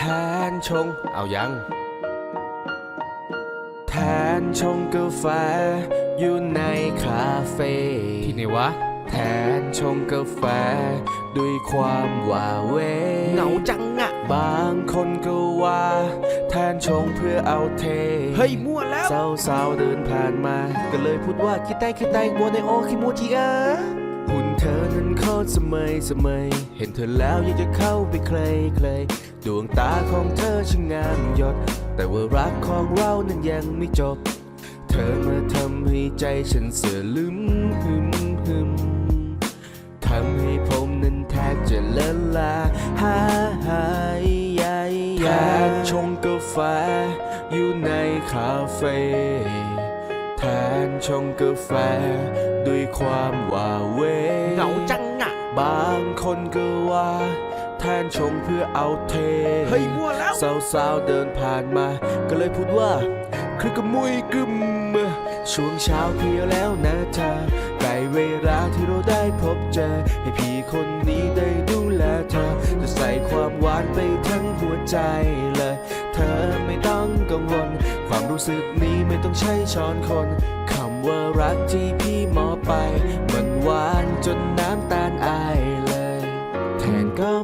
แทนชง เอายัง แทนชงกาแฟอยู่ในคาเฟ่ที่ไหนวะ แทนชงกาแฟ ด้วยความว่าเวเหงาจังอะบางคนก็ว่า แทนชงเพื่อเอาเท เฮ้ยมั่วแล้ว สาวสาวๆเดินผ่านมา ก็เลยพูดว่าคิดได้คิดได้บัวในโอคิโมจิเอหุ่นเธอ นั้นสมัยสมัย เห็นเธอแล้วอยากจะเข้าไปใคลใคลดวงตาของเธอช่างงามยศแต่ว่ารักของเรานั้นยังไม่จบ เธอมาทำให้ใจฉันเสือลืมหึมหึมทำให้ผมนั้นแทบจะเละลายหายใหญ่แทนชงกาแฟอยู่ในคาเฟ่แทนชงกาแฟด้วยความว่าเว บางคนก็ว่า แทนชงเพื่อเอาเทเฮ้ยมั่วแล้วสาวๆเดินผ่านมา ก็เลยพูดว่าครึกกระมุยกึมช่วงเช้าเพลียวแล้วนะเธอใกล้เวลาที่เราได้พบเจอ ให้พี่คนนี้ได้ดูแลเธอ จะใส่ความหวานไปทั้งหัวใจเลย เธอไม่ต้องกังวล ความรู้สึกนี้ไม่ต้องใช้ช้อนคน คำว่ารักที่พี่มอบไป มันหวานจน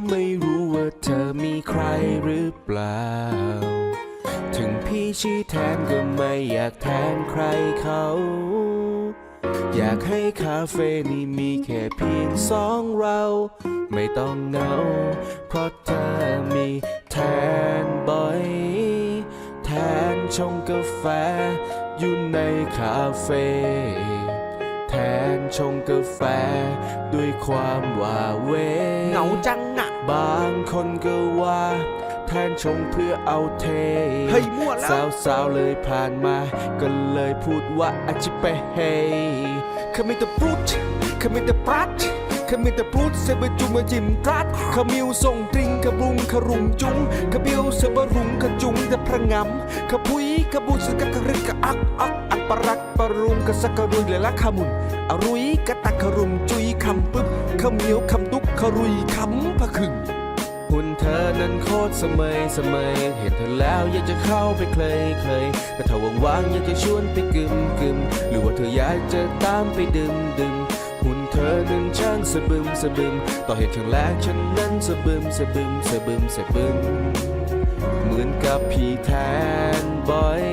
ไม่รู้ว่าเธอมีใครหรือเปล่า ถึงพี่ชื่อแทนก็ไม่อยากแทนใครเขา อยากให้คาเฟ่นี้มีแค่เพียงสองเรา ไม่ต้องเหงา เพราะเธอมีแทนบ่อย แทนชงกาแฟ อยู่ในคาเฟ่แทนชงกาแฟ ด้วยความว่าเว เหงาจัง บางคนก็ว่า แทนชงเพื่อเอาเทเฮ้ยมั่วแล้ว สาวสาวๆเลยผ่านมา ก็เลยพูดว่าอาจิเปเฮขมิตะปรุดขมิตะปรัดขมิตะปรุดเซบจุมาจิมตรัดขมิวส่งตริงขรุงขรุงจุงขบิวเสบรุงขจุ งแต่พระงำขพุยขบุสกะกะรึกกะอักอักอักปรักปรุงกะสกกะรุยเลยละขมุนอรุยกะตักขรุมจุยคำปึ๊บขมิวคำตุกขรุยคำพะคึงหุ่นเธอนั้นโคตรสมัยสมัย เห็นเธอแล้วอยากจะเข้าไปเคลยเคลยแต่ถ้าว่างๆอยากจะชวนไปกึมกึมหรือว่าเธออยากจะตามไปดื่มดื่มหุ่นเธอนั้นช่างสะบึมสะบึม ต่อเหตุครั้งแรกฉันนั้นสะบึมสะบึมสะบึมสะบึมเหมือน กับพี่แทนบ่อย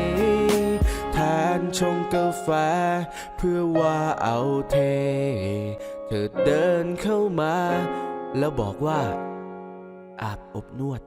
แทนชงกาแฟ เพื่อว่าเอาเท เธอเดินเข้ามา แล้วบอกว่า อาบอบนวด